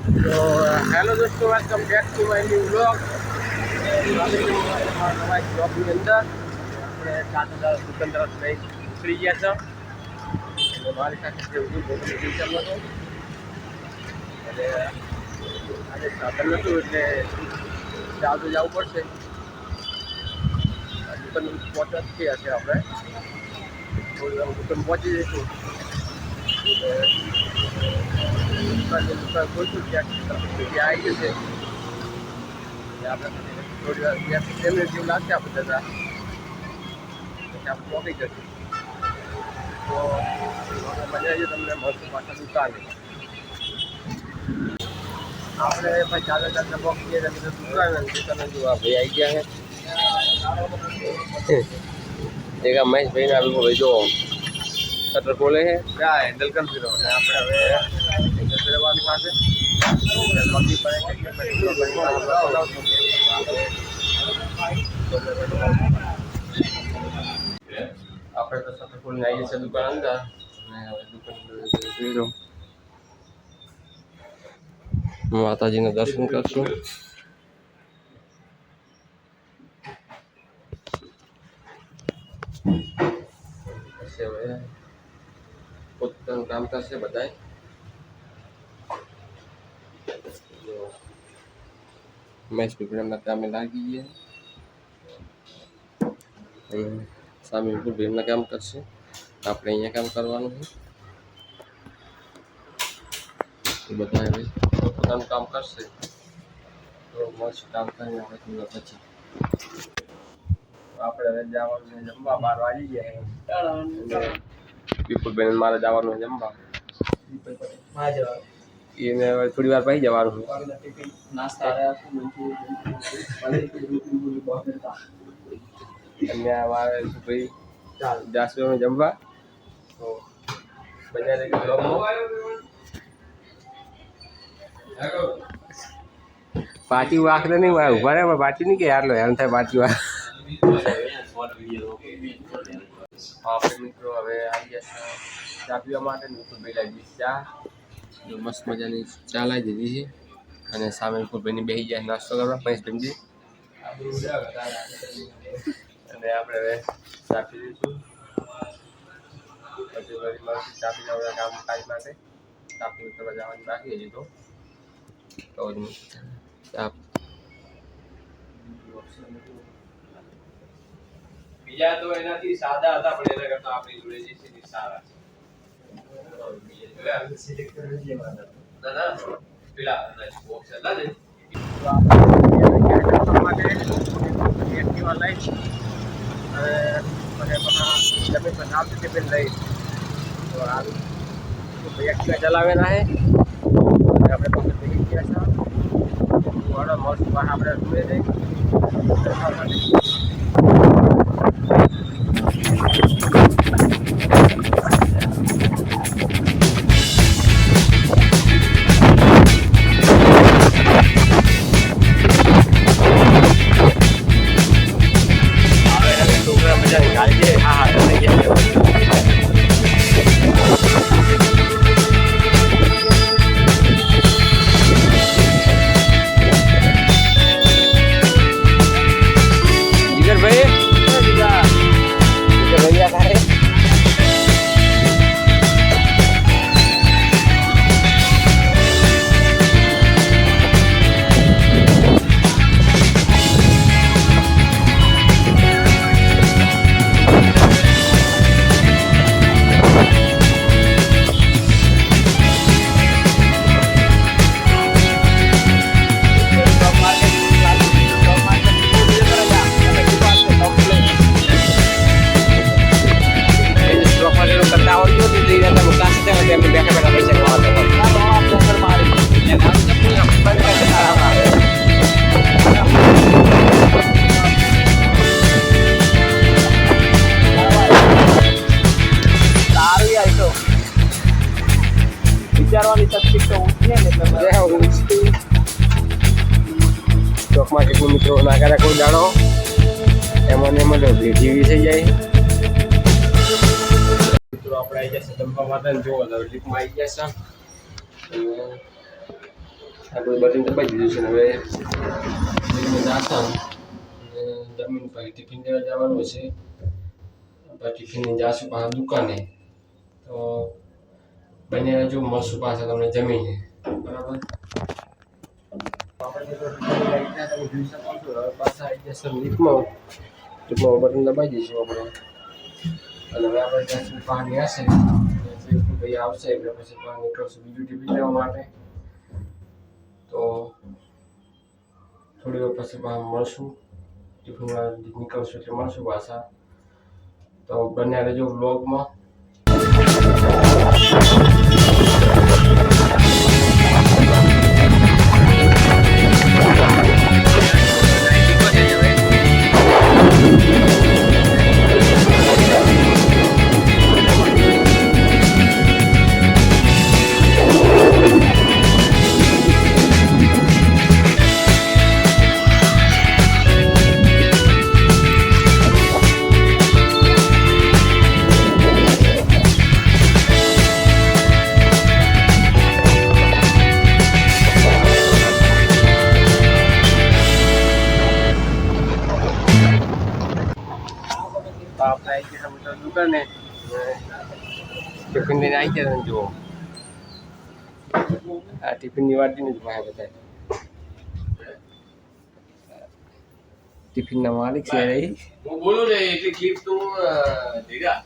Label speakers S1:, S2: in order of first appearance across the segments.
S1: તો, હેલો દોસ્તો welcome back to my new blog અંદર આપણે ચાંદા દુકાનદાર લઈ નીકળી ગયા મારી સાથે જે ઉભું ભોગવી હતો. અને આજે સાધન નહોતું એટલે ચાલતું જવું પડશે. દુકાન પહોંચવા જ હશે આપણે. દુકાન પહોંચી જઈશું. એટલે દુકાન દુકાન ખોલશું ત્યાં જગ્યા આવી જશે એટલે આપણે થોડી વાર ત્યાં ફેમિલી જેવું લાગશે આપણે જતા પછી આપણે પહોંચી જશું તો હવે મજા આવી તમને મળશે પાછા દુકાને આપણે ભાઈ ચાલતા ચાલતા પહોંચીએ એટલે બધા દુકાન દુકાને જો આ ભાઈ આવી ગયા છે એક આ મહેશભાઈને આવી ભાઈ જો શટર ખોલે છે ત્યાં હેન્ડલ કરી દીધો અને આપણે હવે હેન્ડલ ફેરવવાની પાસે બાકી પણ એક એક મિનિટ બનાવશું. આપણે તો શટર ખોલીને આવીએ છીએ દુકાન અંદર અને હવે દુકાન અંદર જોઈ લો માતાજીના દર્શન કરશું પછી હવે પોતાનું કામ કરશે બધાય મેચ પીપળાના કામે લાગી ગયા અને સામે વિપુલ એમના કામ કરશે આપણે અહીંયા કામ કરવાનું છે એ બધા હવે પોતાનું કામ કરશે તો મસ્ત કામ કરીને આપણે થોડા પછી આપણે હવે જવાનું છે જમવા બાર વાગી ગયા વિપુલભાઈ મારે જવાનું છે જમવા એને થોડી વાર પછી જવાનું અને અમારે ભાઈ જાસુ જમવા. તો બજારે પાછી વાંખને નહીં મારે ઊભા રહે પાટી નહીં કે યાર લો એમ થાય પાટી વાર આપણે મિત્રો હવે આવી ગયા છે. ચા પીવા માટે વિપુલભાઈ લાવી ચા. જો મસ્ત મજાની ચા લાવી દીધી છે. અને સામે વિપુલભાઈની બેસી જાય નાસ્તો કરવા. પંચભીમજી અને આપણે હવે ચા પી માટે. ચા તો. ચા.
S2: બીજા તો એનાથી સાદા હતા, પણ એના કરતા આપણી જોડે જે છે સારા છે ના ના પેલા બોક્સ હતા ને
S1: એક્ટિવા લઈ અને મને પણ જમીન પર નામ ટિફિન લઈ તો આ ભાઈ એક્ટિવા ચલાવેલા છે અને આપણે પકડ થઈ ગયા છે વાળો મસ્ત બહાર આપણે રૂએ જઈ
S3: વિચારવાની શક્તિ તો ઊંચી ને એટલે
S1: ચોકમાં કેટલું મિત્રો ના કરે જાણો એમાં ને એમાં જીવી થઈ જાય. મિત્રો, આપણે આવી જશે જમવા માટે ને જો લીપમાં આવી જશે આપણે બટન દબાઈ દીધું છે હવે જમીન નાખા પછી ટિફિન લેવા જવાનું છે. ટિફિન જાશું પાછા દુકાને તો બંને જો મળશું પાસે તમને જમીન છે. બરાબર લીફમાં બટન દબાઈ દઈશું આપણે અને હવે આપણે જ્યાંથી પાણી હશે ભાઈ આવશે એટલે પછી પાણી નીકળશું બીજું ટિફિન લેવા માટે. તો થોડી વાર પછી બહાર મળશું. ટિફિનમાં નીકળશું એટલે મળશું પાછા. તો બંને રહેજો બ્લોગમાં તો આપણે આવી ગયા તમે તો દુકાને ટિફિન લઈને આવી ગયા તમે જુઓ આ ટિફિનની વાટીને જ ભાઈ બધા ટિફિનના માલિક છે રહી
S2: હું બોલું ને એટલી ક્લિપ તું ધીરા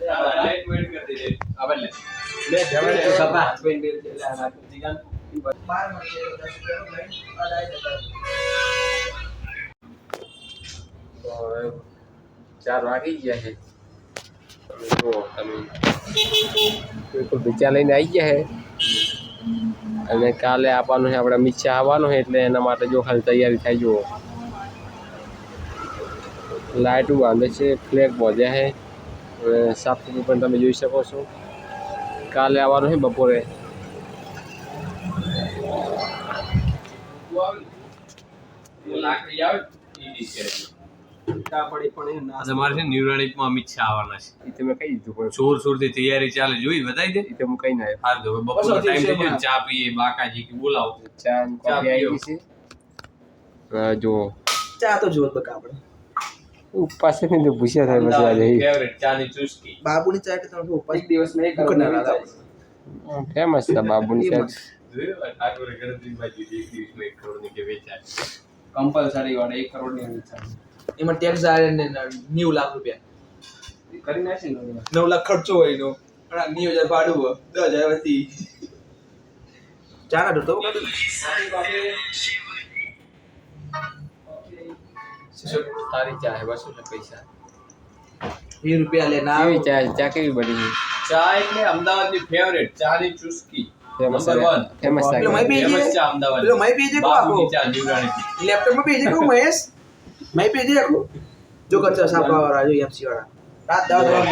S2: લાઈટ વેટ કરી દે આ બદલે
S1: બે જવાને તો સભા તો હવે ચાર વાગી ગયા છે. તમે બિલકુલ બીજા લઈને આવી ગયા છે. અને કાલે આવવાનું છે, આપણે મીચા આવવાનું છે, એટલે એના માટે જો ખાલી તૈયારી થાય, જુઓ. લાઇટું બાંધે છે, ફ્લેગ બોધ્યા છે. સાફ સફાઈ પણ તમે જોઈ શકો છો. કાલે આવવાનું છે બપોરે.
S2: લાકડી કરે
S3: પડી પણ એ ના
S2: તમારે છે ન્યુરાલિકમાં અમિત શાહ આવવાના છે.
S1: એ તમે કહી દીધું પણ
S2: જોરથી તૈયારી ચાલે જોઈ બતાવી દે.
S1: તમે કઈ ના
S2: હાર દો બપોરનો ટાઈમ થઈ ગયો ચા પીએ બાકાજી કે બોલાવો.
S1: ચા
S2: ચા
S1: કોફી આવી છે. હવે
S3: ચા તો જોત બકા આપણે
S1: ઉપવાસ નહીં તો ભૂસ્યા થાય પછી આજે.
S2: ફેવરેટ ચાની ચુસ્કી.
S3: બાબુની ચા કે તમે ઉપાસ
S1: દિવસ નહીં ફેમસ છે બાબુની ચા.
S2: જોયું? ઠાકોરે એક દિવસમાં ની વેચાય.
S1: કમ્પલસરી વાળા એક કરોડની અંદર ચાલે
S3: એમાં ટેક્સ આવે ને નેવું લાખ રૂપિયા.
S1: કરી નાખી ને
S3: નવ લાખ. ખર્ચો હોય એનો. અને નેવું હજાર ભાડું હોય. દસ હજાર વધી ચાના ઢોતો
S1: સારી ચા છે બસો પૈસા.
S3: વીસ રૂપિયા લે ના
S1: આવી. ચા ચા કેવી બની
S2: ચા એટલે અમદાવાદની ફેવરેટ ચાની ચુસ્કી.
S1: ફેમસ ફેમસ
S3: પી
S2: ચા અમદાવાદ
S3: પેલો માઈ પી છે કો આખો?
S2: બાપુની ચા ન્યુરાલિક
S3: લેપટોપમાં પેજ કહું મહેશ? મેં પેજ આખું જો કરતો સાપા વાળા જો એમસી વાળા રાત દાવ દાવ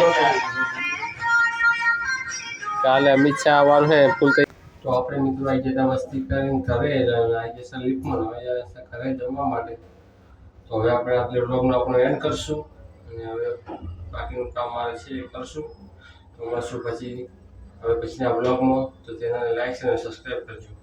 S1: કાલે અમિત શાહ આવવાનું છે ફૂલ થઈ તો આપણે મિત્રો આવી જતા મસ્તી કરીને ઘરે આવી જશે લિફ્ટમાં હવે ઘરે જમવા માટે તો હવે આપણે આપણે બ્લોગનો આપણો એન્ડ કરશું અને હવે બાકીનું કામ મારે છે એ કરશું તો મળશું પછી હવે પછીના બ્લોગમાં તો તેના લાઈક અને સબસ્ક્રાઈબ કરજો